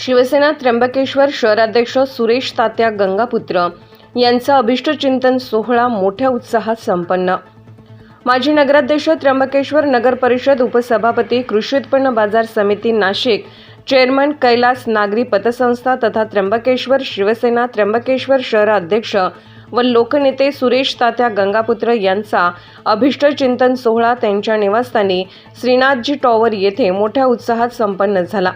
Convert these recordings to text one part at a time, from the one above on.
शिवसेना त्र्यंबकेश्वर शहराध्यक्ष सुरेश तात्या गंगापुत्र यांचा अभिष्टचिंतन सोहळा मोठ्या उत्साहात संपन्न. माजी नगराध्यक्ष त्र्यंबकेश्वर नगर परिषद उपसभापती कृषी उत्पन्न बाजार समिती नाशिक चेअरमन कैलास नागरी पतसंस्था तथा त्र्यंबकेश्वर शिवसेना त्र्यंबकेश्वर शहराध्यक्ष व लोकनेते सुरेश तात्या गंगापुत्र यांचा अभिष्टचिंतन सोहळा त्यांच्या निवासस्थानी श्रीनाथजी टॉवर येथे मोठ्या उत्साहात संपन्न झाला.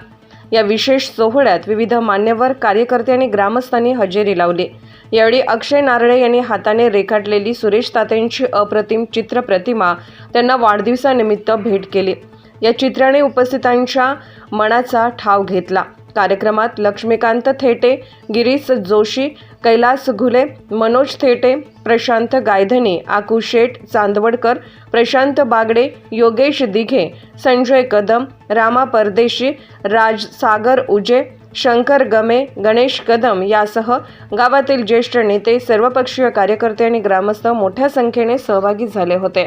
या विशेष सोहळ्यात विविध मान्यवर कार्यकर्ते आणि ग्रामस्थांनी हजेरी लावली. यावेळी अक्षय नारळे यांनी हाताने रेखाटलेली सुरेश तात्यांची अप्रतिम चित्रप्रतिमा त्यांना वाढदिवसानिमित्त भेट केली. या चित्राने उपस्थितांच्या मनाचा ठाव घेतला. कार्यक्रमात लक्ष्मीकांत थेटे गिरीश जोशी कैलास घुले मनोज थेटे प्रशांत गायधनी आकू शेठ चांदवडकर प्रशांत बागडे योगेश दिघे संजय कदम रामा परदेशी राज सागर उजे शंकर गमे गणेश कदम यासह गावातील ज्येष्ठ नेते सर्वपक्षीय कार्यकर्ते आणि ग्रामस्थ मोठ्या संख्येने सहभागी झाले होते.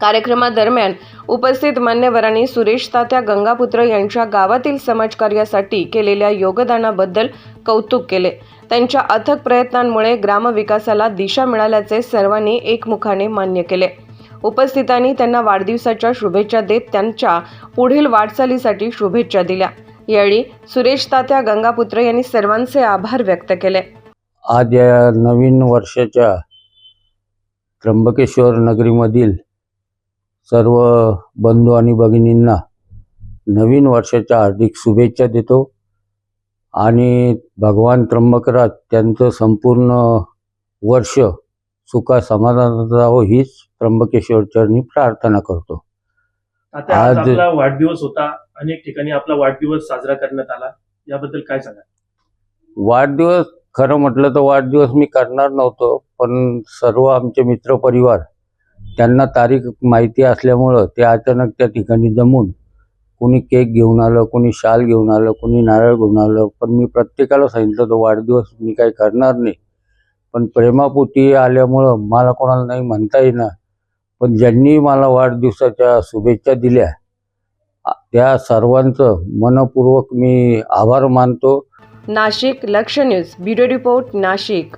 कार्यक्रमादरम्यान उपस्थित मान्यवरांनी सुरेश तात्या गंगापुत्र यांच्या गावातील समाजकार्यासाठी केलेल्या योगदानाबद्दल कौतुक केले. त्यांच्या अथक प्रयत्नांमुळे ग्रामविकासाला दिशा मिळाल्याचे सर्वांनी एकमुखाने मान्य केले. उपस्थितांनी त्यांना वाढदिवसाच्या शुभेच्छा देत त्यांच्या पुढील वाटचालीसाठी शुभेच्छा दिल्या. यावेळी सुरेश तात्या गंगापुत्र यांनी सर्वांचे आभार व्यक्त केले. आज या नवीन वर्षाच्या त्र्यंबकेश्वर नगरीमधील सर्व बंधू आणि भगिनींना नवीन वर्षाच्या हार्दिक शुभेच्छा देतो. आणि भगवान त्र्यंबकराज त्यांचं संपूर्ण वर्ष सुखा समाधानात राहो हीच त्र्यंबकेश्वर चरणी प्रार्थना करतो. आज आज- आपला वाढदिवस होता. अनेक ठिकाणी आपला वाढदिवस साजरा करण्यात आला. याबद्दल काय सांगा वाढदिवस खरं म्हटलं तर वाढदिवस मी करणार नव्हतो पण सर्व आमचे मित्रपरिवार त्यांना तारीख माहिती असल्यामुळं ते अचानक त्या ठिकाणी जमून कुणी केक घेऊन आलं कुणी शाल घेऊन आलं कुणी नारळ घेऊन आलं. पण मी प्रत्येकाला सांगितलं तो वाढदिवस मी काही करणार नाही. पण प्रेमापोटी आल्यामुळं मला कोणाला नाही म्हणता येईना पण ज्यांनी मला वाढदिवसाच्या शुभेच्छा दिल्या त्या सर्वांचं मनपूर्वक मी आभार मानतो. नाशिक लक्ष न्यूज. Bureau report Nashik.